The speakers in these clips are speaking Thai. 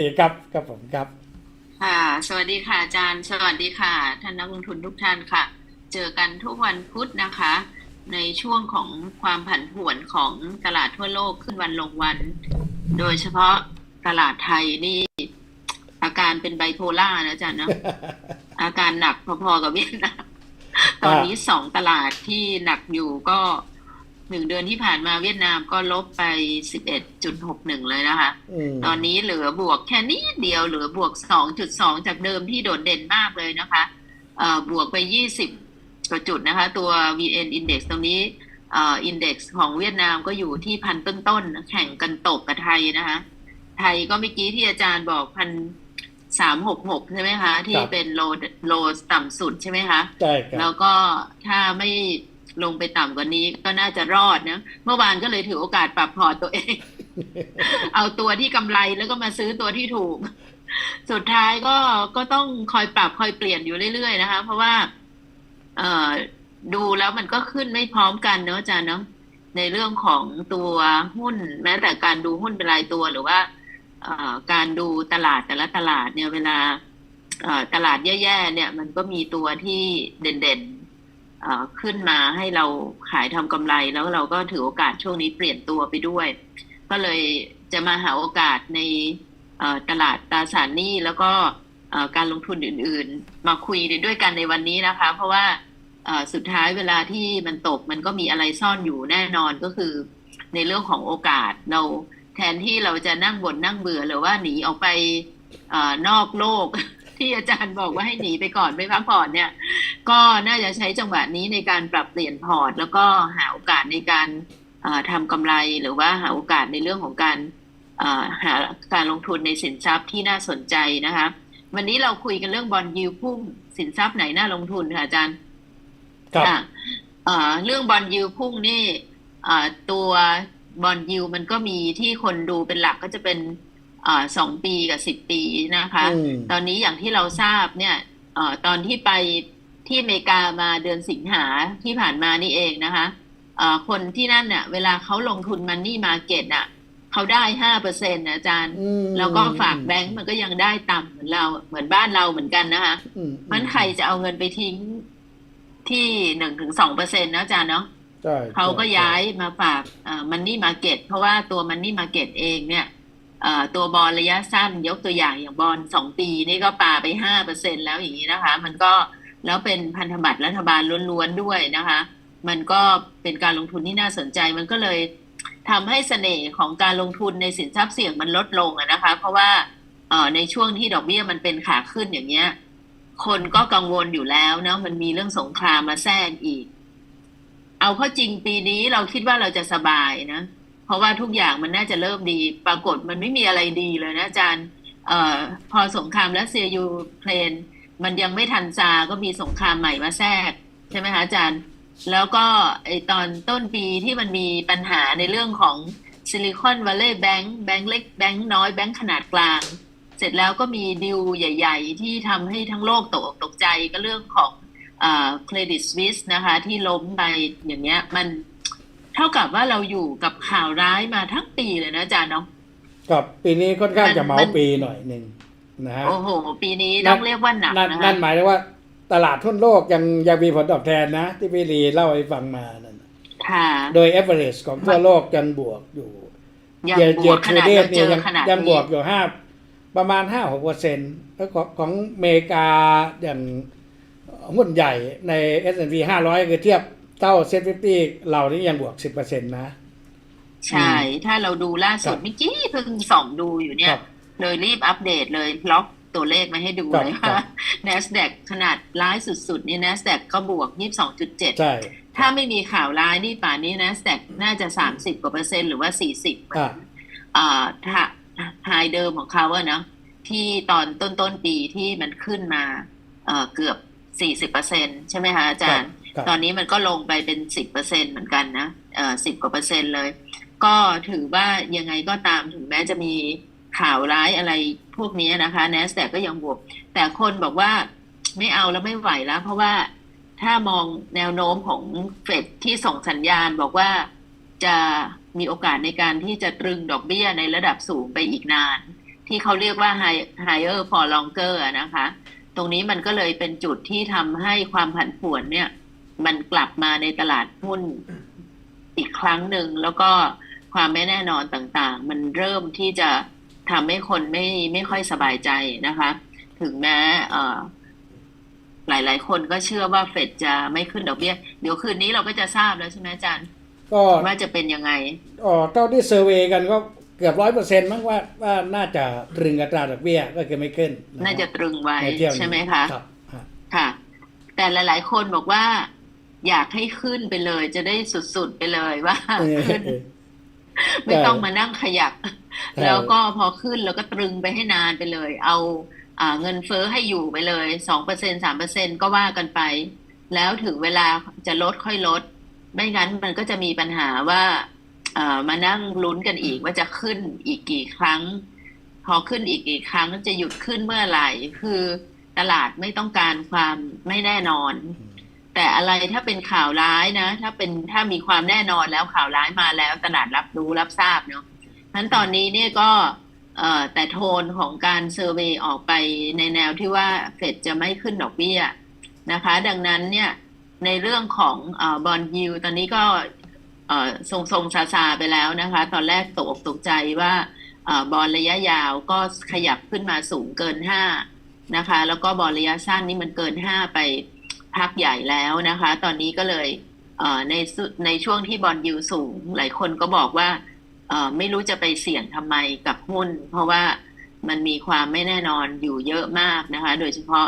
ดีครับครับผมครับ ค่ะ สวัสดีค่ะอาจารย์ สวัสดีค่ะ ท่านนักลงทุนทุกท่านค่ะ เจอกันทุกวันพุธนะคะ ในช่วงของความผันผวนของตลาดทั่วโลกขึ้นวันลงวัน โดยเฉพาะตลาดไทยนี่ อาการเป็นไบโพล่านะอาจารย์เนอะอาการหนักพอๆกับเวียดนามตอนนี้สองตลาดที่หนักอยู่ก็ หนึ่งเดือนที่ผ่านมาเวียดนามก็ลบไปสิบเอ็ดจุดหกหนึ่งเลยนะคะมตอนนี้เหลือบวกแค่นิดเดียวเหลือบวก2.2จากเดิมที่โดดเด่นมากเลยนะคะเอ่อบวกไป20กว่าจุดนะคะ ตัว VN Index ตรงนี้เอ่อ Index ของเวียดนามก็อยู่ที่พันต้นๆแข่งกันตกกับไทยนะคะ ไทยก็เมื่อกี้ที่อาจารย์บอกพันสามหกหกใช่ไหมคะ ที่เป็นโลโลต่ำสุดใช่ไหมคะใช่คแล้รับวก็ถ้าไม่ ลงไปต่ำกว่านี้ก็น่าจะรอดนะ เมื่อวานก็เลยถือโอกาสปรับพอร์ตตัวเอง เอาตัวที่กำไรแล้วก็มาซื้อตัวที่ถูก สุดท้ายก็ก็ต้องคอยปรับคอยเปลี่ยนอยู่เรื่อยๆนะคะ เพราะว่า เอ่อดูแล้วมันก็ขึ้นไม่พร้อมกันเนอะอาจารย์เนาะในเรื่องของตัวหุ้น แม้แต่การดูหุ้นเป็นรายตัวหรือว่าการดูตลาดแต่ละตลาดเนี่ยเวลาตลาดแย่ๆเนี่ย มันก็มีตัวที่เด่นๆ ขึ้นมาให้เราขายทำกำไรแล้วเราก็ถือโอกาสช่วงนี้เปลี่ยนตัวไปด้วย ก็เลยจะมาหาโอกาสในตลาดตราสารหนี้แล้วก็การลงทุนอื่นๆ มาคุยด้วยกันในวันนี้นะคะ เพราะว่าสุดท้ายเวลาที่มันตกมันก็มีอะไรซ่อนอยู่แน่นอนก็คือ ในเรื่องของโอกาสเราแทนที่เราจะนั่งบนนั่งเบื่อหรือว่าหนีออกไปอนอกโลก ที่อาจารย์บอกว่าให้หนีไปก่อนไปพักผ่อนเนี่ย ก็น่าจะใช้จังหวะนี้ในการปรับเปลี่ยนพอร์ต แล้วก็หาโอกาสในการเอ่อทำกำไรหรือว่าหาโอกาสในเรื่องของการเอ่อหาการลงทุนในสินทรัพย์ที่น่าสนใจนะคะ วันนี้เราคุยกันเรื่องบอลยิวพุ่งสินทรัพย์ไหนน่าลงทุนค่ะอาจารย์ครับค่ะเอ่อเรื่องบอลยิวพุ่งนี่เอ่อตัวบอลยิวมันก็มีที่คนดูเป็นหลักก็จะเป็นเอ่อ สองปีกับสิบปีนะคะอืมตอนนี้อย่างที่เราทราบเนี่ยเอ่อตอนที่ไปที่อเมริกามาเดือนสิงหาที่ผ่านมานี่เองนะคะเอ่อคนที่นั่นเนี่ยเวลาเขาลงทุนมันนี่มาเก็ตอะเขาได้ห้าเปอร์เซ็นต์อาจารย์อืมแล้วก็ฝากแบงก์มันก็ยังได้ต่ำเหมือนเราเหมือนบ้านเราเหมือนกันนะคะอืมมันใครจะเอาเงินไปทิ้งที่หนึ่งถึงสองเปอร์เซ็นต์นะอาจารย์เนาะใช่เขาก็ใช่ย้ายมาฝากมันนี่มาเก็ตเพราะว่าตัวมันนี่มาเก็ตเองเนี่ยเอ่อ ตัวบอลระยะสั้นยกตัวอย่างอย่างบอลสองปีนี่ก็ปาไปห้าเปอร์เซ็นแล้วอย่างนี้นะคะ มันก็แล้วเป็นพันธบัตรรัฐบาลล้วนๆด้วยนะคะ มันก็เป็นการลงทุนที่น่าสนใจมันก็เลยทำให้เสน่ห์ของการลงทุนในสินทรัพย์เสี่ยงมันลดลงนะคะ เพราะว่าในช่วงที่ดอกเบี้ยมันเป็นขาขึ้นอย่างเงี้ย คนก็กังวลอยู่แล้วเนาะมันมีเรื่องสงครามมาแทรกอีก เอาเข้าจริงปีนี้เราคิดว่าเราจะสบายนะ ราะว่าทุกอย่างมันน่าจะเริ่มดี ปรากฏมันไม่มีอะไรดีเลยนะอาจารย์เออพอสงครามรัสเซียยูเครน มันยังไม่ทันซาก็มีสงครามใหม่มาแทรก ใช่ไหมคะอาจารย์ แล้วก็ไอตอนต้นปีที่มันมีปัญหาในเรื่องของซิลิคอนวัลเลย์แบงก์แบงก์เล็กแบงก์น้อยแบงก์ขนาดกลาง เสร็จแล้วก็มีดิวใหญ่ ๆ ที่ทำให้ทั้งโลกตกอกตกใจก็เรื่องของเครดิตสวิสนะคะที่ล้มไปอย่างเงี้ยมัน เท่ากับว่าเราอยู่กับข่าวร้ายมาทั้งปีเลยนะอาจารย์เนาะกับปีนี้ค่อนข้างมันจะเมามันปีหน่อยหนึ่งนะฮะโอ้โห ปีนี้นั่ต้นองเรียกว่าหนักนั่นนะนั่คะนหมายถึงว่า ตลาดทั่วโลกยังยังมีผลตอบแทนนะ ที่พี่ลีเล่าให้ฟังมานั่นน่ะค่ะโดย average ของทั่วโลกยังบวกอยู่ยังเยบวกขนาดเทเราเนี่เจยอยังขนาดยังบนี้วกอยู่ห้าประมาณห้าหกเปอร์เซ็นต์แล้วของของอเมริกาอย่างหุ้นใหญ่ใน S&P 500 คือเทียบ เท่าเซ็ตฟิฟตี้เรานี่ยังบวกสิบเปอร์เซ็นต์นะ ใช่ ถ้าเราดูล่าสุดครับเมื่อกี้เพิ่งส่องดูอยู่เนี่คยรับเลยรีบอัปเดตเลยล็อกตัวเลขมาให้ดูครับเลยครัว่าบ NASDAQ ขนาดร้ายสุดๆ นี่ NASDAQ ก็บวก 22.7 ใช่ ถ้าไม่มีข่าวร้ายนี่ป่านนี้ NASDAQ น่าจะ 30 กว่าเปอร์เซ็นต์หรือว่า 40เหมือนอ่าอ่าถ้าไฮเดิมของเขาอะเนาะที่ตอนต้นต้นๆปีที่มันขึ้นมาเอ่อเกือบ 40เปอร์เซ็นใช่ไหมคะอาจารย์ครับ ตอนนี้มันก็ลงไปเป็น10เปอร์เซ็นเหมือนกันนะเอ่อ10กว่าเปอร์เซ็นต์เลย ก็ถือว่ายังไงก็ตามถึงแม้จะมีข่าวร้ายอะไรพวกนี้นะคะ NASDAQ ก็ยังบวก แต่คนบอกว่าไม่เอาแล้วไม่ไหวแล้ว เพราะว่าถ้ามองแนวโน้มของเฟดที่ส่งสัญญาณบอกว่าจะมีโอกาสในการที่จะตรึงดอกเบี้ยในระดับสูงไปอีกนาน ที่เขาเรียกว่า higher for longer นะคะ ตรงนี้มันก็เลยเป็นจุดที่ทำให้ความผันผวนเนี่ย มันกลับมาในตลาดหุ้นอีกครั้งหนึ่งแล้วก็ความไม่แน่นอนต่างๆ มันเริ่มที่จะทำให้คนไม่ไม่ค่อยสบายใจนะคะ ถึงแม้เอ่อหลายๆคนก็เชื่อว่าเฟดจะไม่ขึ้นดอกเบี้ย เดี๋ยวคืนนี้เราก็จะทราบแล้วใช่ไหมอาจารย์ก็ว่าจะเป็นยังไงอ๋อเท่าที่เซอร์เวย์กันก็เกือบร้อยเปอร์เซ็นต์มั้งว่าว่าน่าจะตรึงอัตราดอกเบี้ยก็คือไม่ขึ้นคน่ารับจะตรึงไว้ในเที่ยวนี้ใช่ไหมคะ ครับฮะค่ะ แต่หลาย ๆ คนบอกว่า อยากให้ขึ้นไปเลย จะได้สุดๆไปเลยว่าเออขึ้นเออไม่ต้องมานั่งขยักใช่แล้วก็พอขึ้นแล้วก็ตรึงไปให้นานไปเลย เอาอ่าเงินเฟ้อให้อยู่ไปเลยสองเปอร์เซ็นสามเปอร์เซ็นก็ว่ากันไป แล้วถึงเวลาจะลดค่อยลด ไม่งั้นมันก็จะมีปัญหาว่าเอ่อมานั่งลุ้นกันอีกว่าจะขึ้นอีกกี่ครั้ง พอขึ้นอีกกี่ครั้งจะหยุดขึ้นเมื่อไหร่ คือตลาดไม่ต้องการความไม่แน่นอน แต่อะไรถ้าเป็นข่าวร้ายนะ ถ้าเป็นถ้ามีความแน่นอนแล้วข่าวร้ายมาแล้วตลาดรับรู้รับทราบเนาะนั้นตอนนี้เนี่ยก็แต่โทนของการเซอร์เวยออกไปในแนวที่ว่าเฟดจะไม่ขึ้นดอกเบี้ยนะคะ ดังนั้นเนี่ยในเรื่องของบอลยูตอนนี้ก็ทรงทรงซาซาไปแล้วนะคะ ตอนแรกตกตกใจว่าบอลระยะยาวก็ขยับขึ้นมาสูงเกินห้านะคะ แล้วก็บอลระยะสั้นนี่มันเกินห้าไป พักใหญ่แล้วนะคะ ตอนนี้ก็เลยเในในช่วงที่บอลยูสูง หลายคนก็บอกว่าไม่รู้จะไปเสี่ยงทำไมกับหุ้น เพราะว่ามันมีความไม่แน่นอนอยู่เยอะมากนะคะ โดยเฉพาะ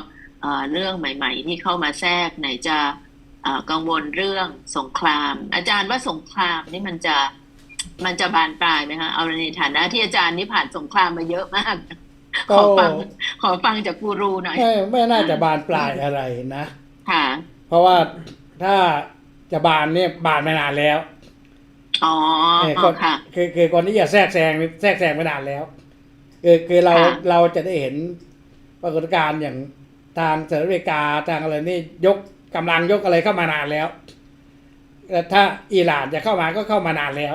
เรื่องใหม่ ๆ ที่เข้ามาแทรกไหนจะกังวลเรื่องสงคราม อาจารย์ว่าสงครามนี่มันจะมันจะบานปลายไหมคะเอาในฐานะที่อาจารย์นี่ผ่านสงครามมาเยอะมาก ขอฟังขอฟังจากกูรูหน่อยไม่ไม่น่าจะบานปลายอะไรนะ ค่ะ เพราะว่าถ้าจะบานเนี่ยบานมานานแล้วอ๋อเอออ๋ก็อค่ะ คือคือคนที่จะแทรกแซงแทรกแซงมานานแล้วคือคือเราค่ะ เราจะได้เห็นปรากฏการณ์อย่างทางสหรัฐอเมริกาทางอะไรนี่ยกกำลังยกอะไรเข้ามานานแล้วแต่ถ้าอิหร่านจะเข้ามาก็เข้ามานานแล้ว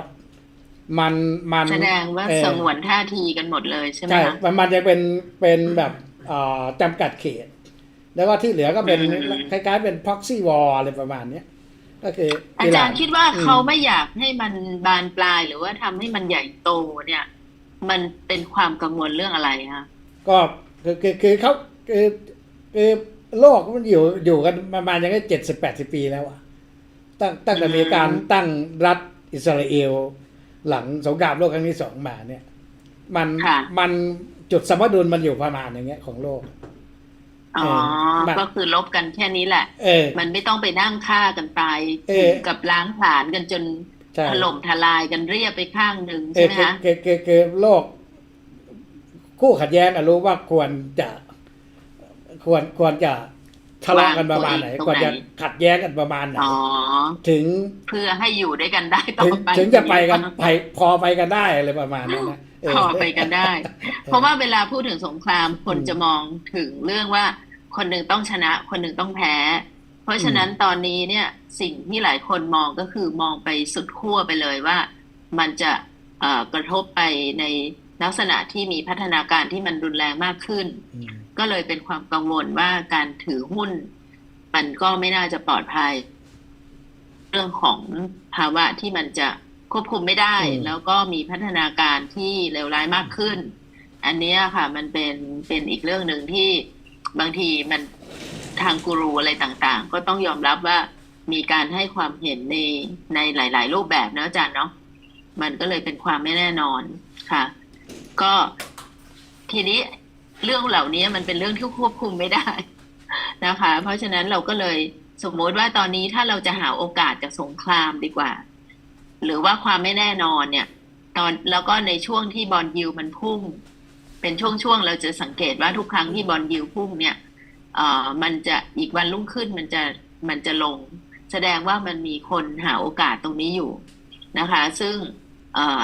มันมัน แสดงว่าเออ สงวนท่าทีกันหมดเลยใช่ไหมใช่คะมันมันจะเป็นเป็นแบบเอ่อจำกัดเขต แล้วก็ที่เหลือก็เป็นอืมคล้ายๆเป็น proxy war อะไรประมาณเนี้ยก็คืออาอิหจาร่รย์คิดว่าอืมเขาไม่อยากให้มันบานปลายหรือว่าทำให้มันใหญ่โตเนี่ย มันเป็นความกังวลเรื่องอะไรคะก็คือคือคือเขาคือคือโลกมันอยู่อยู่กันประมาณอย่างนี้เจ็ดสิบแปดสิบปีแล้วอะตั้งตั้งแต่มีการตั้งรัฐอิสราเอล หลังสงครามโลกครั้งที่สองมาเนี่ย มันค่ะมันจุดสมดุลมันอยู่ประมาณอย่างเงี้ยของโลก อ๋อเออมันก็คือลบกันแค่นี้แหละ เออ มันไม่ต้องไปนั่งฆ่ากันตายเออถึงกับล้างผลาญกันจนใช่ถล่มทลายกันเรียบไปข้างหนึ่งเอใช่อไหมคือคะ คือคือคือโลก คู่ขัดแย้งอะรู้ว่าควรจะ ควรควรจะทะเลาะกันประมาณไหนควรจะขัดแย้งกันประมาณไหนอ๋อ ถึง เพื่อให้อยู่ด้วยกันได้ต่ถึองไปถึงจะไปกันไปพอไปกันได้อะไรประมาณนั้นนะเพอไปกันได้ เพราะว่าเวลาพูดถึงสงครามคนจะมองถึงเรื่องว่า คนหนึ่งต้องชนะ คนหนึ่งต้องแพ้ เพราะฉะนั้นตอนนี้เนี่ยสิ่งที่หลายคนมองก็คือมองไปสุดขั้วไปเลยว่า มันจะเอ่อกระทบไปในลักษณะที่มีพัฒนาการที่มันรุนแรงมากขึ้นอืมก็เลยเป็นความกังวลว่าการถือหุ้น มันก็ไม่น่าจะปลอดภัย เรื่องของภาวะที่มันจะควบคุมไม่ได้อืมแล้วก็มีพัฒนาการที่เลวร้ายมากขึ้น อันเนี้ยค่ะ มันเป็นเป็นอีกเรื่องหนึ่งที่ บางทีมันทางกูรูอะไรต่างๆ ก็ต้องยอมรับว่ามีการให้ความเห็นในในหลาย ๆ รูปแบบนะอาจารย์เนาะมันก็เลยเป็นความไม่แน่นอนค่ะ ก็ทีนี้เรื่องเหล่านี้มันเป็นเรื่องที่ควบคุมไม่ได้นะคะ เพราะฉะนั้นเราก็เลยสมมติว่าตอนนี้ถ้าเราจะหาโอกาสจากสงครามดีกว่า หรือว่าความไม่แน่นอนเนี่ย ตอนแล้วก็ในช่วงที่บอลยิวมันพุ่ง เป็นช่วงๆ เราจะสังเกตว่าทุกครั้งที่บอลยิวพุ่งเนี่ยเอ่อมันจะอีกวันรุ่งขึ้นมันจะมันจะลง แสดงว่ามันมีคนหาโอกาสตรงนี้อยู่นะคะ ซึ่งเอ่อ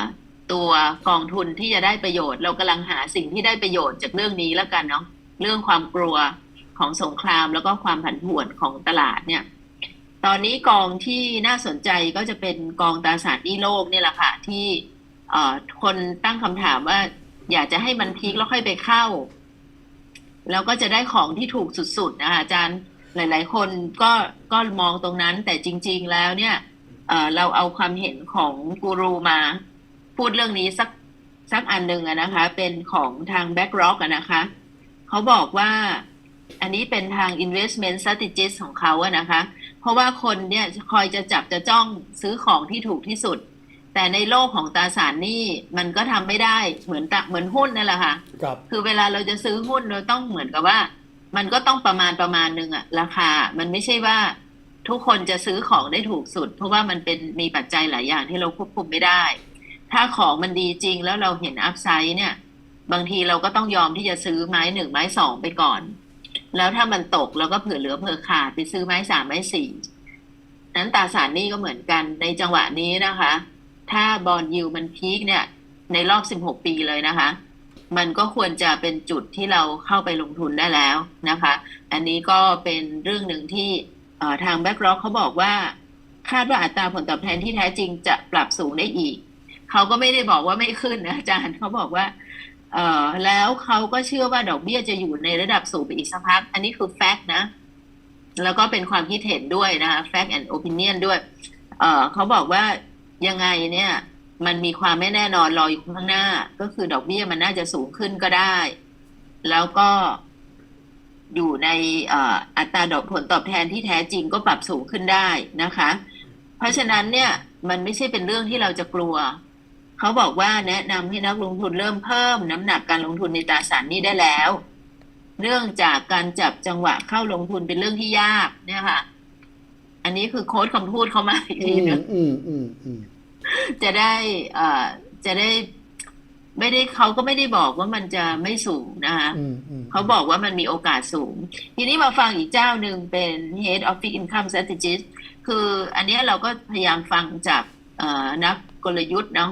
ตัวกองทุนที่จะได้ประโยชน์ เรากำลังหาสิ่งที่ได้ประโยชน์จากเรื่องนี้แล้วกันเนาะเรื่องความกลัวของสงครามแล้วก็ความผันผวนของตลาดเนี่ย ตอนนี้กองที่น่าสนใจก็จะเป็นกองตราสารหนี้โลกเนี่ยแหละค่ะที่เอ่อคนตั้งคำถามว่า อยากจะให้มันพีคแล้วค่อยไปเข้า แล้วก็จะได้ของที่ถูกสุดๆนะคะอาจารย์หลาย ๆ คนก็ก็มองตรงนั้น แต่จริง ๆ แล้วเนี่ยเเราเอาความเห็นของกูรูมา พูดเรื่องนี้สักสักอันหนึ่งนะคะ เป็นของทาง BlackRock อะนะคะเขาบอกว่าอันนี้เป็นทาง investment strategist ของเขาอะนะคะ เพราะว่าคนเนี่ยคอยจะจับจะจ้องซื้อของที่ถูกที่สุด แต่ในโลกของตราสารหนี้มันก็ทำไม่ได้เหมือนตะเหมือนหุ้นนั่นแหละค่ะครับคือเวลาเราจะซื้อหุ้นเราต้องเหมือนกับว่า มันก็ต้องประมาณประมาณหนึ่งอะราคา มันไม่ใช่ว่าทุกคนจะซื้อของได้ถูกสุด เพราะว่ามันเป็นมีปัจจัยหลายอย่างที่เราควบคุมไม่ได้ ถ้าของมันดีจริงแล้วเราเห็นอัพไซด์เนี่ย บางทีเราก็ต้องยอมที่จะซื้อไม้หนึ่งไม้สองไปก่อน แล้วถ้ามันตกเราก็เผื่อเหลือเผื่อขาดไปซื้อไม้สามไม้สี่นั้นตราสารหนี้ก็เหมือนกันในจังหวะนี้นะคะ ถ้าบอลยูมันพีคเนี่ย ในรอบ 16 ปีเลยนะคะ มันก็ควรจะเป็นจุดที่เราเข้าไปลงทุนได้แล้วนะคะ อันนี้ก็เป็นเรื่องหนึ่งที่ทางแบ็กร็อกเขาบอกว่าคาดว่าอัตราผลตอบแทนที่แท้จริงจะปรับสูงได้อีก เขาก็ไม่ได้บอกว่าไม่ขึ้นนะอาจารย์เขาบอกว่าเออแล้วเขาก็เชื่อว่าดอกเบี้ยจะอยู่ในระดับสูงไปอีกสักพัก อันนี้คือแฟกต์นะ แล้วก็เป็นความคิดเห็นด้วยนะคะ fact and opinion ด้วย เออเขาบอกว่า ยังไงเนี่ย มันมีความไม่แน่นอนรออยู่ข้างหน้า ก็คือดอกเบี้ยมันน่าจะสูงขึ้นก็ได้ แล้วก็อยู่ในอัตราดอกผลตอบแทนที่แท้จริงก็ปรับสูงขึ้นได้นะคะ เพราะฉะนั้นเนี่ยมันไม่ใช่เป็นเรื่องที่เราจะกลัว เขาบอกว่าแนะนำให้นักลงทุนเริ่มเพิ่มน้ำหนักการลงทุนในตราสารนี้ได้แล้ว เนื่องจากการจับจังหวะเข้าลงทุนเป็นเรื่องที่ยากเนี่ยค่ะ อันนี้คือโค้ดคำพูดเขามาอีกทีนึงอืมอืมอืม จะได้เอ่อจะได้ไม่ได้เขาก็ไม่ได้บอกว่ามันจะไม่สูงนะคะอืมอืมเขาบอกว่ามันมีโอกาสสูง ทีนี้มาฟังอีกเจ้าหนึ่งเป็น Head of Fixed Income Strategist คืออันเนี้ยเราก็พยายามฟังจากเอ่อนักกลยุทธ์เนาะ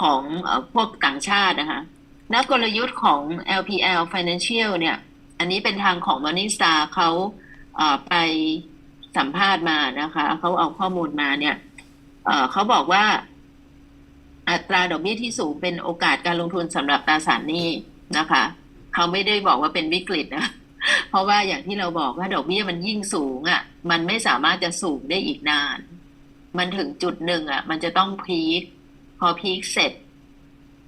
ของเอ่อพวกต่างชาตินะคะนักกลยุทธ์ของ LPL Financial เนี่ย อันนี้เป็นทางของ Morningstar เขาเอ่อไปสัมภาษณ์มานะคะ เขาเอาข้อมูลมาเนี่ย เขาบอกว่า อัตราดอกเบี้ยที่สูงเป็นโอกาสการลงทุนสำหรับตราสารหนี้นะคะ เขาไม่ได้บอกว่าเป็นวิกฤตนะเพราะว่าอย่างที่เราบอกว่าดอกเบี้ยมันยิ่งสูงอะ มันไม่สามารถจะสูงได้อีกนาน มันถึงจุดหนึ่งอะ มันจะต้องพีคพอพีคเสร็จ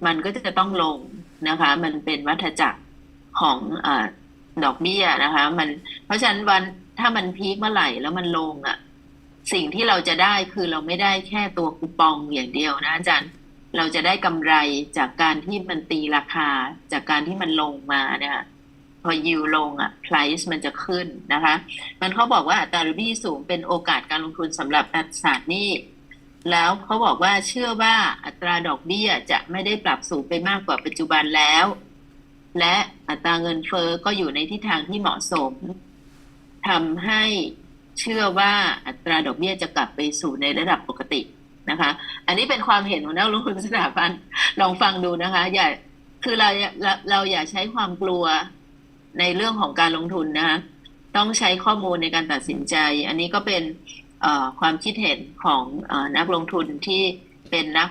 มันก็จะต้องลงนะคะ มันเป็นวัฏจักรของอดอกเบี้ยนะคะ มันเพราะฉะนั้นวันถ้ามันพีคเมื่อไหร่แล้วมันลงอะ สิ่งที่เราจะได้คือเราไม่ได้แค่ตัวคูปองอย่างเดียวนะอาจารย์ เราจะได้กำไรจากการที่มันตีราคาจากการที่มันลงมาเนี่ยพอยิวลงอะ price มันจะขึ้นนะคะ มันเขาบอกว่าอัตราดอกเบี้ยสูงเป็นโอกาสการลงทุนสำหรับตราสารหนี้แล้วเขาบอกว่าเชื่อว่าอัตราดอกเบี้ยจะไม่ได้ปรับสูงไปมากกว่าปัจจุบันแล้ว และอัตราเงินเฟอ้อก็อยู่ในทิศทางที่เหมาะสมทำให้ เชื่อว่าอัตราดอกเบี้ยจะกลับไปสู่ในระดับปกตินะคะ อันนี้เป็นความเห็นของนักลงทุนสถาบันลองฟังดูนะคะ อย่าคือเราเราเราอย่าใช้ความกลัวในเรื่องของการลงทุนนะคะต้องใช้ข้อมูลในการตัดสินใจ อันนี้ก็เป็นความคิดเห็นของอนักลงทุนที่เป็นนัก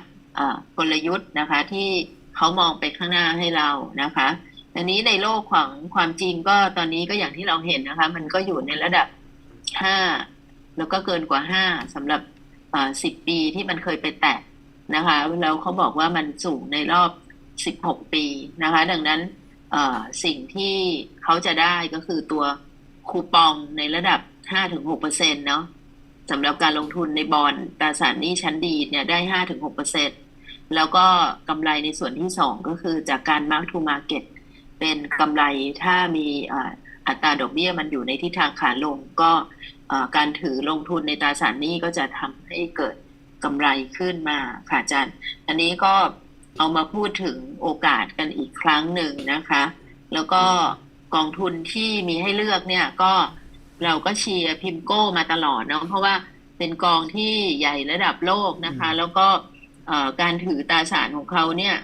กลยุทธ์นะคะ ที่เขามองไปข้างหน้าให้เรานะคะอันนี้ในโลกของความจริงก็ตอนนี้ก็อย่างที่เราเห็นนะคะ มันก็อยู่ในระดับ ห้าแล้วก็เกินกว่าห้าสำหรับสิบปีที่มันเคยไปแตะนะคะแล้วเขาบอกว่ามันสูงในรอบสิบหกปีนะคะ ดังนั้นอ่อสิ่งที่เขาจะได้ก็คือตัวคูปองในระดับ5-6%เปอร์เซ็นเนาะสำหรับการลงทุนในบอลตราสารหนี้ชั้นดีเนี่ยได้5-6%เปอร์เซ็นแล้วก็กำไรในส่วนที่สองก็คือจากการ mark to market เป็นกำไรถ้ามีเอ่ออัตราดอกเบี้ยมันอยู่ในทิศทางขาลงก็เอ่อการถือลงทุนในตราสารหนี้ก็จะทำให้เกิดกำไรขึ้นมาค่ะอาจารย์ อันนี้ก็เอามาพูดถึงโอกาสกันอีกครั้งหนึ่งนะคะ แล้วก็กองทุนที่มีให้เลือกเนี่ยก็เราก็เชียร์พิมโก้มาตลอดเนาะเพราะว่าเป็นกองที่ใหญ่ระดับโลกนะคะ แล้วก็เอ่อการถือตราสารของเขาเนี่ย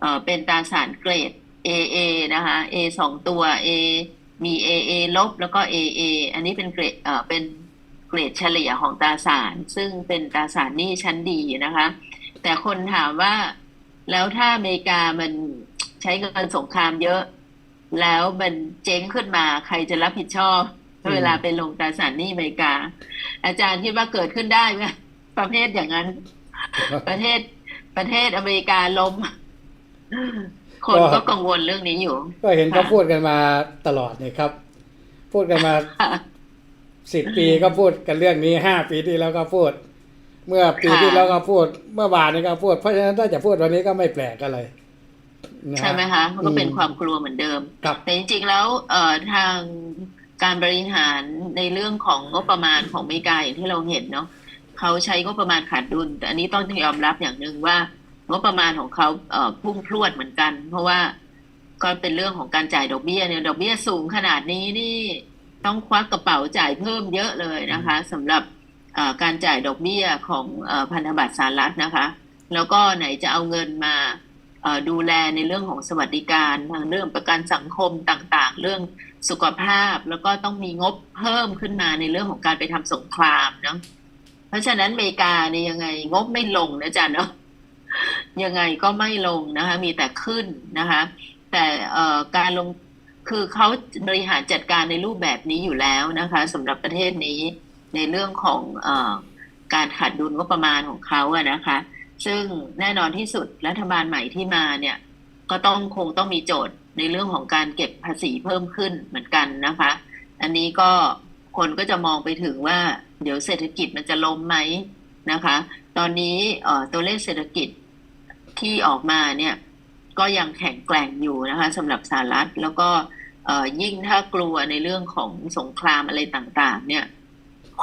เอ่อเป็นตราสารเกรด AA นะคะ A สองตัว A มี AA ลบแล้วก็ AA อันนี้เป็นเกรดเอ่อเป็นเกรดเฉลี่ยของตราสาร ซึ่งเป็นตราสารหนี้ชั้นดีนะคะ แต่คนถามว่าแล้วถ้าอเมริกามันใช้เงินสงครามเยอะ แล้วมันเจ๊งขึ้นมาใครจะรับผิดชอบ เวลาไปลงตราสารหนี้อเมริกา อาจารย์คิดว่าเกิดขึ้นได้ไหมประเภทอย่างนั้น ประเทศประเทศอเมริกาล้ม คนก็กังวลเรื่องนี้อยู่ ก็เห็นเขาพูดกันมาตลอดเนี่ยครับ พูดกันมาสิบปีก็พูดกันเรื่องนี้ห้าปีที่แล้วก็พูด เมื่อปีค่ะที่แล้วก็พูด เมื่อวานนี้ก็พูด เพราะฉะนั้นถ้าจะพูดวันนี้ก็ไม่แปลกอะไรนะฮะใช่ไหมคะมันก็เป็นอืมความกลัวเหมือนเดิมครับแต่จริงๆแล้วเอ่อทางการบริหารในเรื่องของงบประมาณของอเมริกาอย่างที่เราเห็นเนาะเขาใช้งบประมาณขาดดุล แต่อันนี้ต้องยอมรับอย่างหนึ่งว่า งบประมาณของเขาเอ่อพุ่งพรวดเหมือนกัน เพราะว่าก็เป็นเรื่องของการจ่ายดอกเบี้ยเนี่ยดอกเบี้ยสูงขนาดนี้นี่ต้องควักกระเป๋าจ่ายเพิ่มเยอะเลยนะคะสำหรับเอ่อการจ่ายดอกเบี้ยของเอ่อพันธบัตรสหรัฐนะคะ แล้วก็ไหนจะเอาเงินมาเอ่อดูแลในเรื่องของสวัสดิการทางเรื่องประกันสังคมต่างๆ เรื่องสุขภาพแล้วก็ต้องมีงบเพิ่มขึ้นมาในเรื่องของการไปทำสงครามเนาะเพราะฉะนั้นอเมริกาเนี่ยยังไงงบไม่ลงนะจ๊ะเนาะ ยังไงก็ไม่ลงนะคะ มีแต่ขึ้นนะคะ แต่เอ่อการลงคือเขาบริหารจัดการในรูปแบบนี้อยู่แล้วนะคะสำหรับประเทศนี้ในเรื่องของเออการขาดดุลงบประมาณของเขาอะนะคะ ซึ่งแน่นอนที่สุดรัฐบาลใหม่ที่มาเนี่ย ก็ต้องคงต้องมีโจทย์ในเรื่องของการเก็บภาษีเพิ่มขึ้นเหมือนกันนะคะ อันนี้ก็คนก็จะมองไปถึงว่าเดี๋ยวเศรษฐกิจมันจะล้มไหมนะคะ ตอนนี้เอ่อตัวเลขเศรษฐกิจ ที่ออกมาเนี่ยก็ยังแข็งแกร่งอยู่นะคะสำหรับสหรัฐแล้วก็ยิ่งถ้ากลัวในเรื่องของสงครามอะไรต่างๆ เนี่ย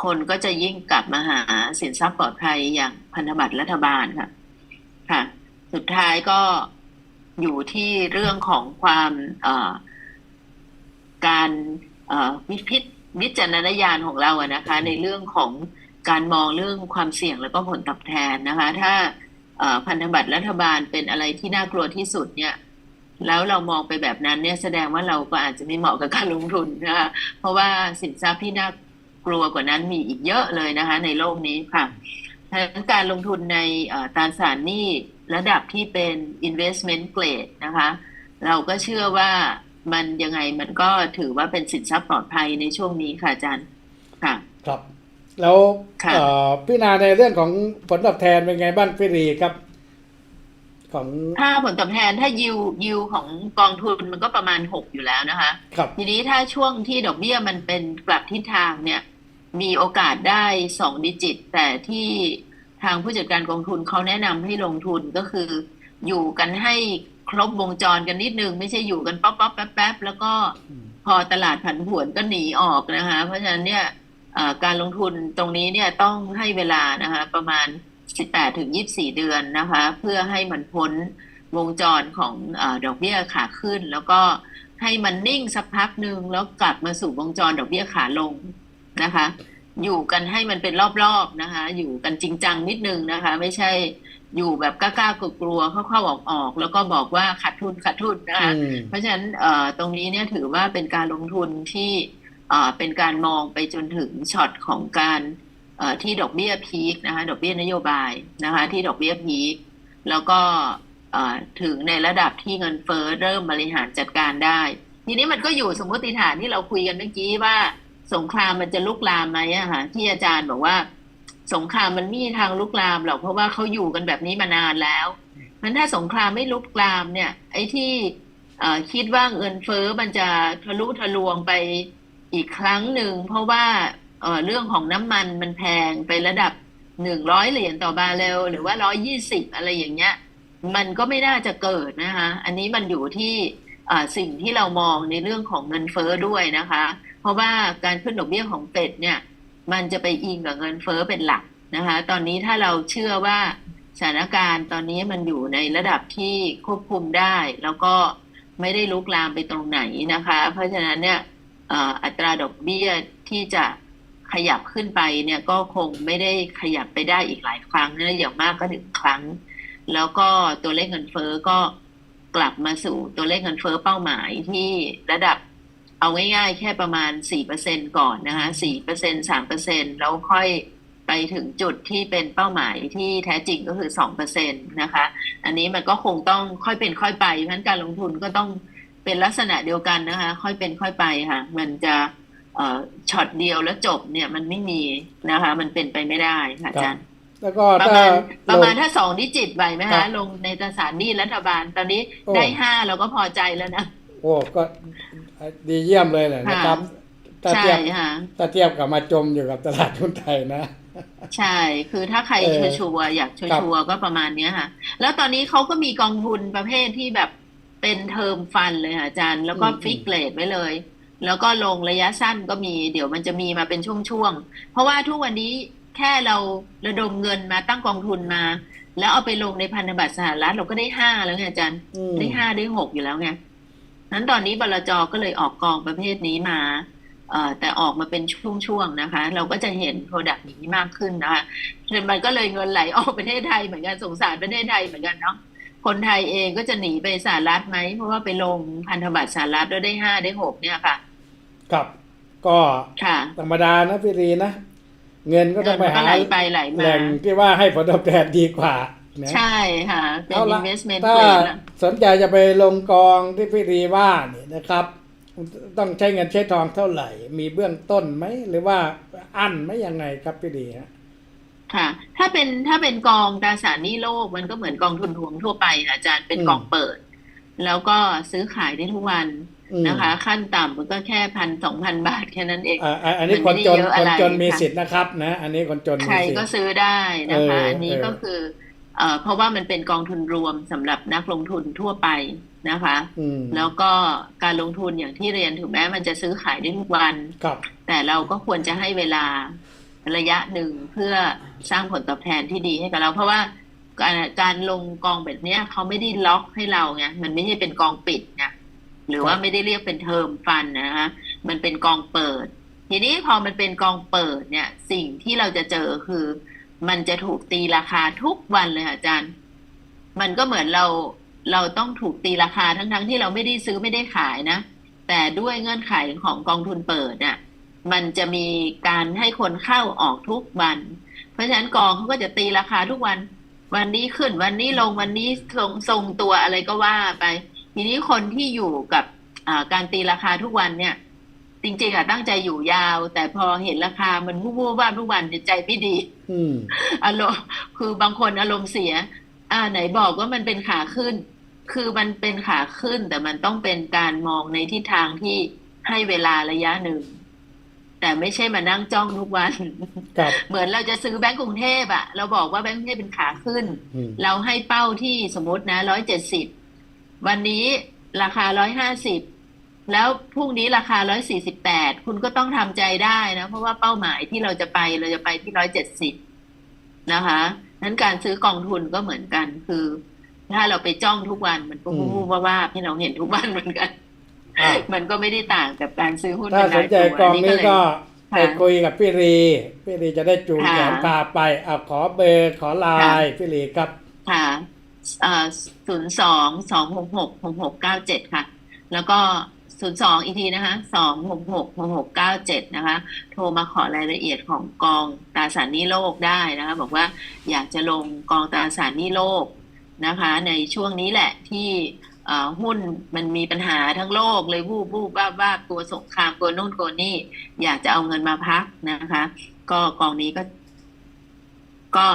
คนก็จะยิ่งกลับมาหาสินทรัพย์ปลอดภัยอย่างพันธบัตรรัฐบาลค่ะ ค่ะ สุดท้ายก็อยู่ที่เรื่องของความการวิพิจวิจารณญาณของเราอะนะคะ ในเรื่องของการมองเรื่องความเสี่ยงแล้วก็ผลตอบแทนนะคะ ถ้า พันธบัตรรัฐบาลเป็นอะไรที่น่ากลัวที่สุดเนี่ยแล้วเรามองไปแบบนั้นเนี่ยแสดงว่าเราก็อาจจะไม่เหมาะกับการลงทุนนะคะเพราะว่าสินทรัพย์ที่น่ากลัวกว่านั้นมีอีกเยอะเลยนะคะ ในโลกนี้ค่ะดังนั้นการลงทุนในตราสารหนี้ระดับที่เป็น investment grade นะคะ เราก็เชื่อว่ามันยังไงมันก็ถือว่าเป็นสินทรัพย์ปลอดภัยในช่วงนี้ค่ะอาจารย์ค่ะ ครับ แล้วค่ะเอ่อพี่นาในเรื่องของผลตอบแทนเป็นไงบ้างพี่รีครับ ของถ้าผลตอบแทนถ้ายิวยิวของกองทุนมันก็ประมาณหกอยู่แล้วนะคะครับทีนี้ถ้าช่วงที่ดอกเบี้ยมันเป็นกลับทิศทางเนี่ย มีโอกาสได้สองดิจิต แต่ที่ทางผู้จัดการกองทุนเขาแนะนำให้ลงทุนก็คือ อยู่กันให้ครบวงจรกันนิดนึง ไม่ใช่อยู่กันป๊อปป๊อปแป๊บแป๊บแล้วก็อืมพอตลาดผันผวนก็หนีออกนะคะ เพราะฉะนั้นเนี่ยเอ่อ การลงทุนตรงนี้เนี่ยต้องให้เวลานะคะประมาณ 18ถึง24 เดือนนะคะ เพื่อให้มันพ้นวงจรของเออดอกเบี้ยขาขึ้น แล้วก็ให้มันนิ่งสักพักหนึ่งแล้วกลับมาสู่วงจรดอกเบี้ยขาลงนะคะ อยู่กันให้มันเป็นรอบๆนะคะ อยู่กันจริงจังนิดนึงนะคะ ไม่ใช่อยู่แบบกล้าๆกลัวๆเข้าๆออกๆแล้วก็บอกว่าขาดทุนขาดทุนนะคะอืมเพราะฉะนั้นเอ่อตรงนี้เนี่ยถือว่าเป็นการลงทุนที่ เป็นการมองไปจนถึงช็อตของการที่ดอกเบี้ยพีคนะคะดอกเบี้ยนโยบายนะคะที่ดอกเบี้ยพีคแล้วก็ถึงในระดับที่เงินเฟ้อเริ่มบริหารจัดการได้ ทีนี้มันก็อยู่สมมติฐานที่เราคุยกันเมื่อกี้ว่าสงครามมันจะลุกลามไหมอะค่ะที่อาจารย์บอกว่า สงครามมันมีทางลุกลามหรอกเพราะว่าเขาอยู่กันแบบนี้มานานแล้วมันถ้าสงครามไม่ลุกลามเนี่ย ไอ้ที่คิดว่าเงินเฟ้อมันจะทะลุทะลวงไป อีกครั้งหนึ่งเพราะว่าเเรื่องของน้ำมันมันแพงไประดับหนึ่งร้อยเหรียญต่อบาร์เรลหรือว่าร้อยยี่สิบอะไรอย่างเงี้ย มันก็ไม่น่าจะเกิดนะคะ อันนี้มันอยู่ที่สิ่งที่เรามองในเรื่องของเงินเฟ้อด้วยนะคะ เพราะว่าการขึ้นดอกเบี้ยของเฟดเนี่ย มันจะไปอิงกับเงินเฟ้อเป็นหลักนะคะ ตอนนี้ถ้าเราเชื่อว่าสถานการณ์ตอนนี้มันอยู่ในระดับที่ควบคุมได้ แล้วก็ไม่ได้ลุกลามไปตรงไหนนะคะ เพราะฉะนั้นเนี่ย อัตราดอกเบี้ยที่จะขยับขึ้นไปเนี่ยก็คงไม่ได้ขยับไปได้อีกหลายครั้งนะอย่างมากก็หนึ่งครั้ง แล้วก็ตัวเลขเงินเฟ้อก็กลับมาสู่ตัวเลขเงินเฟ้อเป้าหมายที่ระดับเอาง่ายๆแค่ประมาณ 4%ก่อนนะคะ4% 3%แล้วค่อยไปถึงจุดที่เป็นเป้าหมายที่แท้จริงก็คือสองเปอร์เซ็นตนะคะ อันนี้มันก็คงต้องค่อยเป็นค่อยไปเพราะฉะนั้นการลงทุนก็ต้อง เป็นลักษณะเดียวกันนะคะ ค่อยเป็นค่อยไปค่ะ มันจะเอ่อช็อตเดียวแล้วจบเนี่ยมันไม่มีนะคะ มันเป็นไปไม่ได้ค่ะอาจารย์แล้วก็ประถ้ามาณประมาณลงถ้าสองดิจิตไหวไหมครัคะบลงในตราสารหนี้รัฐบาล ตอนนี้โอ้ได้ห้าเราก็พอใจแล้วนะ โอ้ก็ดีเยี่ยมเลยแหละนะครับถ้าใช่เทียบค่ะถ้าเทียบกับมาจมอยู่กับตลาดทุนไทยนะ ใช่ คือถ้าใครเออชัวร์ๆอยากชัครับวร์ๆก็ประมาณเนี้ยค่ะ แล้วตอนนี้เขาก็มีกองทุนประเภทที่แบบ เป็นเทอมฟันเลยค่ะอาจารย์ แล้วก็ฟิกเลทไว้เลย แล้วก็ลงระยะสั้นก็มี เดี๋ยวมันจะมีมาเป็นช่วงๆ เพราะว่าทุกวันนี้แค่เราระดมเงินมาตั้งกองทุนมา แล้วเอาไปลงในพันธบัตรสหรัฐเราก็ได้ห้าแล้วไงอาจารย์อืมได้ห้าได้หกอยู่แล้วไงนั้นตอนนี้บลจก็เลยออกกองประเภทนี้มาเอ่อแต่ออกมาเป็นช่วงๆนะคะ เราก็จะเห็นโปรดักต์นี้มากขึ้นนะคะมันก็เลยเงินไหลออกประเทศไทยเหมือนกันสงสารประเทศไทยเหมือนกันเนาะ คนไทยเองก็จะหนีไปสหรัฐไหม เพราะว่าไปลงพันธบัตรสหรัฐแล้วได้ห้าได้หกเนี่ยค่ะ ครับ ก็ค่ะธรรมดานะพี่รีนะ เงินก็ต้องไปเงินมันก็หาไหลไปไหลมาแหล่งที่ว่าให้ผลตอบแทนดีกว่านะใช่ค่ะ เป็นเอาละ investment ถ้า grade ละสนใจจะไปลงกองที่พี่รีว่านี่นะครับ ต้องใช้เงินใช้ทองเท่าไหร่ มีเบื้องต้นไหม หรือว่าอั้นไหมยังไงครับพี่รีฮะ ค่ะ ถ้าเป็นถ้าเป็นกองตราสารหนี้โลกมันก็เหมือนกองทุนรวมทั่วไปค่ะอาจารย์เป็นอืมกองเปิด แล้วก็ซื้อขายได้ทุกวันอืมนะคะ ขั้นต่ำมันก็แค่พันสองพันบาทแค่นั้นเองอ่าอ่าอันนี้มัคนนไม่จนเยอะคอะนไรจนมีค่ะสิทธิ์นะครับนะ อันนี้คนจนมีใครสิทก็ธิ์ซื้อได้นะคะเอออัอันนี้เออก็คือเอ่อเพราะว่ามันเป็นกองทุนรวมสำหรับนักลงทุนทั่วไปนะคะอืมแล้วก็การลงทุนอย่างที่เรียนถึงแม้มันจะซื้อขายได้ทุกวันครับแต่เราก็ควรจะให้เวลา ระยะหนึ่งเพื่อสร้างผลตอบแทนที่ดีให้กับเรา เพราะว่าการการลงกองแบบเนี้ยเขาไม่ได้ล็อกให้เราไงมันไม่ใช่เป็นกองปิดนะหรือว่าไม่ได้เรียกเป็นเทอมฟันนะคะมันเป็นกองเปิด ทีนี้พอมันเป็นกองเปิดเนี่ย สิ่งที่เราจะเจอคือ มันจะถูกตีราคาทุกวันเลยค่ะอาจารย์ มันก็เหมือนเราเราต้องถูกตีราคาทั้งๆที่เราไม่ได้ซื้อไม่ได้ขายนะแต่ด้วยเงื่อนไขของกองทุนเปิดเนี่ย มันจะมีการให้คนเข้าออกทุกวัน เพราะฉะนั้นกองเขาก็จะตีราคาทุกวัน วันนี้ขึ้นวันนี้ลงวันนี้ทรงทรงตัวอะไรก็ว่าไป ทีนี้คนที่อยู่กับการตีราคาทุกวันเนี่ย จริงๆอะตั้งใจอยู่ยาว แต่พอเห็นราคามันวูบวูบว่าทุกวันใจไม่ดีอารมณ์คือบางคนอารมณ์เสีย อ่าไหนบอกว่ามันเป็นขาขึ้น คือมันเป็นขาขึ้นแต่มันต้องเป็นการมองในทิศทางที่ให้เวลาระยะหนึ่ง แต่ไม่ใช่มานั่งจ้องทุกวันครับเหมือนเราจะซื้อแบงก์กรุงเทพอะเราบอกว่าแบงก์กรุงเทพเป็นขาขึ้นอืมเราให้เป้าที่สมมตินะร้อยเจ็ดสิบวันนี้ราคาร้อยห้าสิบแล้วพรุ่งนี้ราคาร้อยสี่สิบแปดคุณก็ต้องทำใจได้นะ เพราะว่าเป้าหมายที่เราจะไปเราจะไปที่ร้อยเจ็ดสิบนะคะนั้นการซื้อกองทุนก็เหมือนกันคือ ถ้าเราไปจ้องทุกวันมันก็อืมวูบๆว่าๆที่เราเห็นทุกวันเหมือนกันอะ มันก็ไม่ได้ต่างกับการซื้อหุ้นถ้าเป็นสรานยใจตัวกองอันี้เลยก็ค่ะไปคุยกับพี่รี พี่รีจะได้จูงค่ะแขนพาไปเอาขอเบอร์ขอไลน์พี่รีครับ ค่ะศูนย์สองสองหกหกหกหกเก้าเจ็ดค่ะ แล้วก็ศูนย์สองอีกทีนะคะสองหกหกหกหกเก้าเจ็ดนะคะ โทรมาขอรายละเอียดของกองตราสารหนี้โลกได้นะคะ บอกว่าอยากจะลงกองตราสารหนี้โลกนะคะ ในช่วงนี้แหละที่เอ่อ หุ้นมันมีปัญหาทั้งโลกเลยวูบวูบว่าบว่าบกลัวสงครามกลัวนู่นกลัวนี่ อยากจะเอาเงินมาพักนะคะ ก็กองนี้ก็ ก็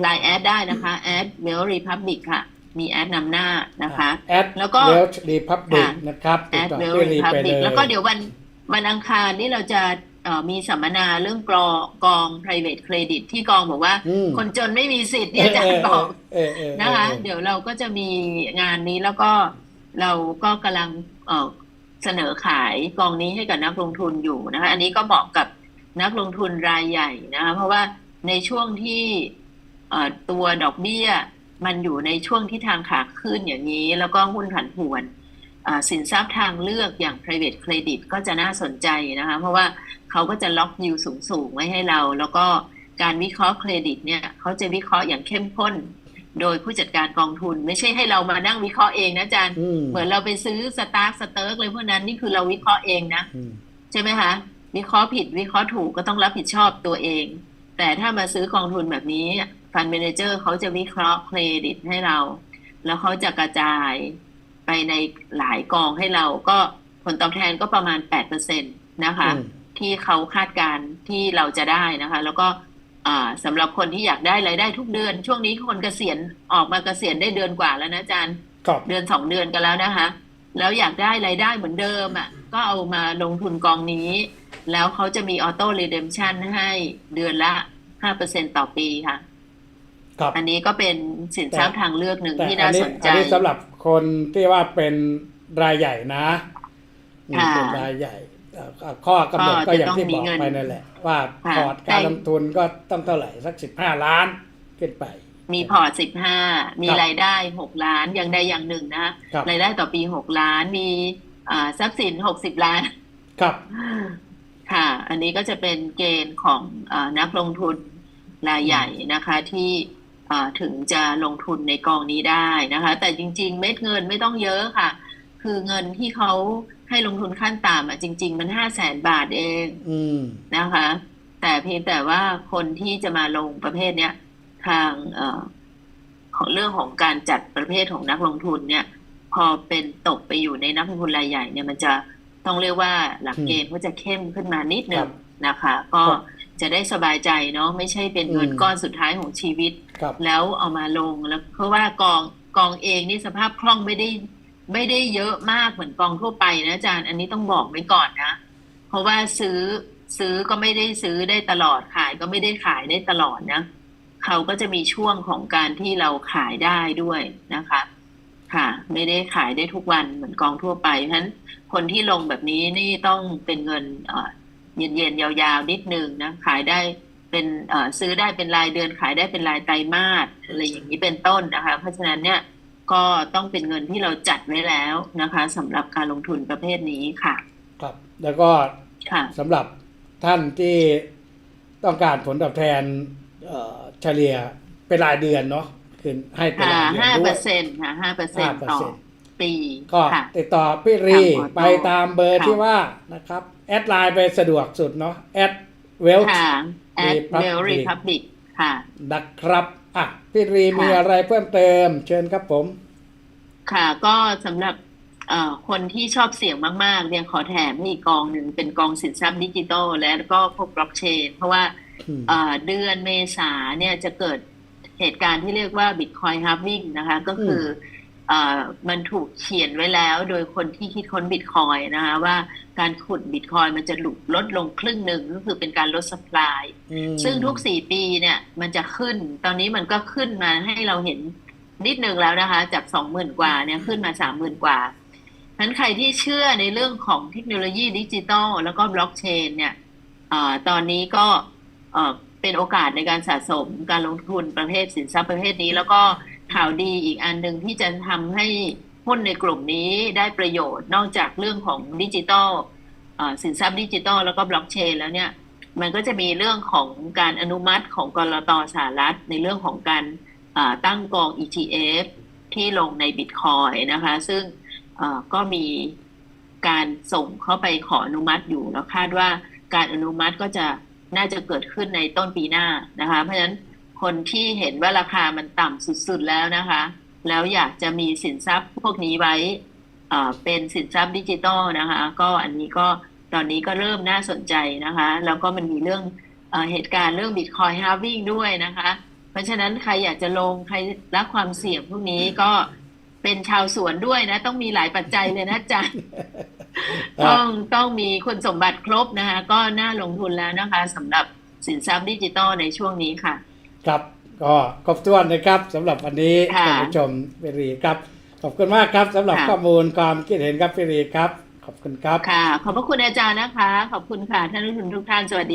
ไลน์แอดได้นะคะแอดเวลรีพับบิกค่ะ มีแอดนำหน้านะคะแอดแล้วก็เวลรีพับบิกค่ะนะครับแอติดดต่อเวลพี่รีรีพับไปบิเลกยแล้วก็เดี๋ยววันวันอังคารนี่เราจะเอ่อ มีสัมมนาเรื่องกรอกอง private credit ที่กองบอกว่าอืมคนจนไม่มีสิทธิ์ที่อาจารย์บอกเออเออเออนะคะเออเดี๋ยวเราก็จะมีงานนี้แล้วก็เราก็กำลังเอ่อเสนอขายกองนี้ให้กับนักลงทุนอยู่นะคะ อันนี้ก็เหมาะกับนักลงทุนรายใหญ่นะคะ เพราะว่าในช่วงที่เอ่อตัวดอกเบี้ยมันอยู่ในช่วงที่ทางขาขึ้นอย่างนี้ แล้วก็หุ้นผันผวนอ่าสินทรัพย์ทางเลือกอย่าง private credit ก็จะน่าสนใจนะคะ เพราะว่า เขาก็จะล็อกยิวสูงๆไว้ให้เรา แล้วก็การวิเคราะห์เครดิตเนี่ยเขาจะวิเคราะห์อย่างเข้มข้น โดยผู้จัดการกองทุน ไม่ใช่ให้เรามานั่งวิเคราะห์เองนะอาจารย์อืมเหมือนเราไปซื้อสตาร์กสเติร์กเลยพวกนั้นนี่คือเราวิเคราะห์เองนะอืมใช่ไหมคะวิเคราะห์ผิดวิเคราะห์ถูกก็ต้องรับผิดชอบตัวเอง แต่ถ้ามาซื้อกองทุนแบบนี้ฟันเมนเจอร์เขาจะวิเคราะห์เครดิตให้เรา แล้วเขาจะกระจายไปในหลายกองให้เราก็ผลตอบแทนก็ประมาณ8%นะคะอืม ที่เขาคาดการณ์ที่เราจะได้นะคะ แล้วก็อ่าสำหรับคนที่อยากได้รายได้ทุกเดือน ช่วงนี้คนเกษียณออกมาเกษียณได้เดือนกว่าแล้วนะอาจารย์ครับเดือนสองเดือนกันแล้วนะคะ แล้วอยากได้รายได้เหมือนเดิมอะก็เอามาลงทุนกองนี้ แล้วเขาจะมีออโต้รีเดมชันให้เดือนละห้าเปอร์เซ็นต่อปีค่ะครับอันนี้ก็เป็นสินทรัพย์ทางเลือกหนึ่งแต่ที่อัน่านนี้สนใจอันนี้สำหรับคนที่ว่าเป็นรายใหญ่นะอืมค่ะเป็นรายใหญ่เอ่อ ข้อกำหนดก็ก็อย่างที่จะต้องมีบอกเงินไปนั่นแหละ ว่าค่ะพอร์ตการได้ลงทุนก็ต้องเท่าไหร่สักสิบห้าล้านขึ้นไป มีพอร์ตสิบห้ามีครับรายได้หกล้านอย่างใดอย่างหนึ่งนะครับรายได้ต่อปีหกล้านมีอ่าทรัพย์สินหกสิบล้าน ครับ ค่ะ อันนี้ก็จะเป็นเกณฑ์ของอานักลงทุนรายใหญ่นะคะที่อ่าถึงจะลงทุนในกองนี้ได้นะคะ แต่จริง ๆ เม็ดเงินไม่ต้องเยอะค่ะ คือเงินที่เขา ให้ลงทุนขั้นต่ำอะจริง ๆ มันห้าแสนบาทเองอืมนะคะ แต่เพียงแต่ว่าคนที่จะมาลงประเภทเนี้ยทางเอ่อของเรื่องของการจัดประเภทของนักลงทุนเนี่ย พอเป็นตกไปอยู่ในนักลงทุนรายใหญ่เนี่ยมันจะต้องเรียกว่าหลักเกณฑ์ก็จะเข้มขึ้นมานิดหนึ่ครังบนะคะ ก็ครับจะได้สบายใจเนาะไม่ใช่เป็นเงินอืมก้อนสุดท้ายของชีวิตครับแล้วเอามาลงแล้วเพราะว่ากองกองเองนี่สภาพคล่องไม่ได้ ไม่ได้เยอะมากเหมือนกองทั่วไปนะอาจารย์ อันนี้ต้องบอกไว้ก่อนนะ เพราะว่าซื้อซื้อก็ไม่ได้ซื้อได้ตลอดขายก็ไม่ได้ขายได้ตลอดนะเขาก็จะมีช่วงของการที่เราขายได้ด้วยนะคะ ค่ะ ไม่ได้ขายได้ทุกวันเหมือนกองทั่วไปเพราะฉะนั้นคนที่ลงแบบนี้นี่ต้องเป็นเงินเอ่อเย็นๆยาวๆนิดนึงนะขายได้เป็นซื้อได้เป็นรายเดือนขายได้เป็นรายไตรมาสอะไรอย่างนี้เป็นต้นนะคะ เพราะฉะนั้นเนี่ย ก็ต้องเป็นเงินที่เราจัดไว้แล้วนะคะสำหรับการลงทุนประเภทนี้ค่ะ ครับ แล้วก็ค่ะสำหรับท่านที่ต้องการผลตอบแทนเอ่อเฉลี่ยเป็นรายเดือนเนาะคือให้เป็นค่ะรายเดือนห้าด้เปวอยร์เซ็นต์ค่ะห้าเปอร์เซ็นต์ต่อ5%ปีก็ค่ะติดต่อพี่รีทางออโต้ไปตามเบอร์ค่ะที่ว่านะครับ แอดไลน์ไปสะดวกสุดเนาะแอดเวลค่ะ at Republic Well Republic ค่ะนะครับ อะพี่รีค่ะมีอะไรเพิ่มเติม เชิญครับผม ค่ะ ก็สำหรับเอ่อคนที่ชอบเสี่ยงมาก ๆ เนี่ยขอแถมให้อีกกองหนึ่งเป็นกองสินทรัพย์ดิจิทัลและก็พวกบล็อกเชน เพราะว่าอืมเอ่อเดือนเมษาเนี่ยจะเกิดเหตุการณ์ที่เรียกว่า Bitcoin halving นะคะ ก็คือเอ่อ มันถูกเขียนไว้แล้วโดยคนที่คิดค้นบิตคอยนะคะว่าการขุดบิตคอยมันจะหลุดลดลงครึ่งหนึ่งก็คือเป็นการลดสปายอืมซึ่งทุกสี่ปีเนี่ยมันจะขึ้น ตอนนี้มันก็ขึ้นมาให้เราเห็นนิดนึงแล้วนะคะ จากสองหมื่นกว่าเนี่ยขึ้นมาสามหมื่นกว่าฉะนั้นใครที่เชื่อในเรื่องของเทคโนโลยีดิจิตอลแล้วก็บล็อกเชนเนี่ยเออตอนนี้ก็เอ่อเป็นโอกาสในการสะสมการลงทุนประเภทสินทรัพย์ประเภทนี้ แล้วก็ ข่าวดีอีกอันหนึ่งที่จะทำให้หุ้นในกลุ่มนี้ได้ประโยชน์ นอกจากเรื่องของดิจิตอลเอ่อสินทรัพย์ดิจิตอลแล้วก็บล็อกเชนแล้วเนี่ยมันก็จะมีเรื่องของการอนุมัติของกรตสหรัฐ ในเรื่องของการตั้งกอง ETF ที่ลงในบิตคอยนะคะ ซึ่งก็มีการส่งเข้าไปขออนุมัติอยู่ แล้วคาดว่าการอนุมัติก็จะน่าจะเกิดขึ้นในต้นปีหน้านะคะ เพราะฉะนั้น คนที่เห็นว่าราคามันต่ำสุดๆแล้วนะคะ แล้วอยากจะมีสินทรัพย์พวกนี้ไว้อ่าเป็นสินทรัพย์ดิจิตอลนะคะ ก็อันนี้ก็ตอนนี้ก็เริ่มน่าสนใจนะคะ แล้วก็มันมีเรื่องเออเหตุการณ์เรื่องบิตคอยฮาวิ่งด้วยนะคะ เพราะฉะนั้นใครอยากจะลงใครรักความเสี่ยงพวกนี้ก็เป็นชาวสวนด้วยนะ ต้องมีหลายปัจจัยเลยนะอาจ๊ะต้องต้องมีคุณสมบัติครบนะคะ ก็น่าลงทุนแล้วนะคะสำหรับสินทรัพย์ดิจิตอลในช่วงนี้ค่ะ ครับก็ครบถ้วนนะครับสำหรับวันนี้ค่ะท่านผู้ชมพี่รีครับ ขอบคุณมากครับสำหรับค่ะ ข้อมูลความคิดเห็นครับพี่รีครับ ขอบคุณครับ ค่ะ ขอบพระคุณอาจารย์นะคะ ขอบคุณค่ะ ท่านผู้ชมทุกท่าน สวัสดี